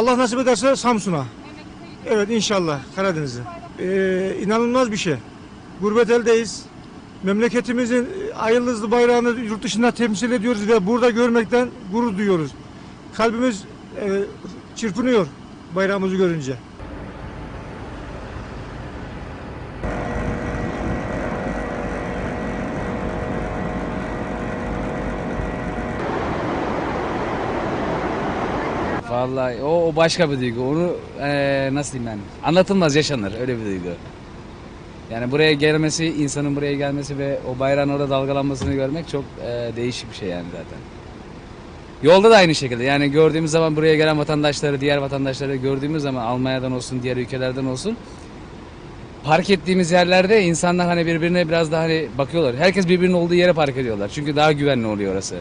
Allah nasip ederse Samsun'a. Evet inşallah Karadeniz'e. Ee, inanılmaz bir şey. Gurbet eldeyiz. Memleketimizin ay yıldızlı bayrağını yurt dışında temsil ediyoruz ve burada görmekten gurur duyuyoruz. Kalbimiz e, çırpınıyor bayrağımızı görünce. Vallahi o, o başka bir duygu. Onu eee, nasıl diyeyim ben? Anlatılmaz yaşanır öyle bir duygu. Yani buraya gelmesi, insanın buraya gelmesi ve o bayrağın orada dalgalanmasını görmek çok eee, değişik bir şey yani zaten. Yolda da aynı şekilde yani gördüğümüz zaman buraya gelen vatandaşları, diğer vatandaşları gördüğümüz zaman Almanya'dan olsun, diğer ülkelerden olsun park ettiğimiz yerlerde insanlar hani birbirine biraz daha hani bakıyorlar. Herkes birbirinin olduğu yere park ediyorlar. Çünkü daha güvenli oluyor orası.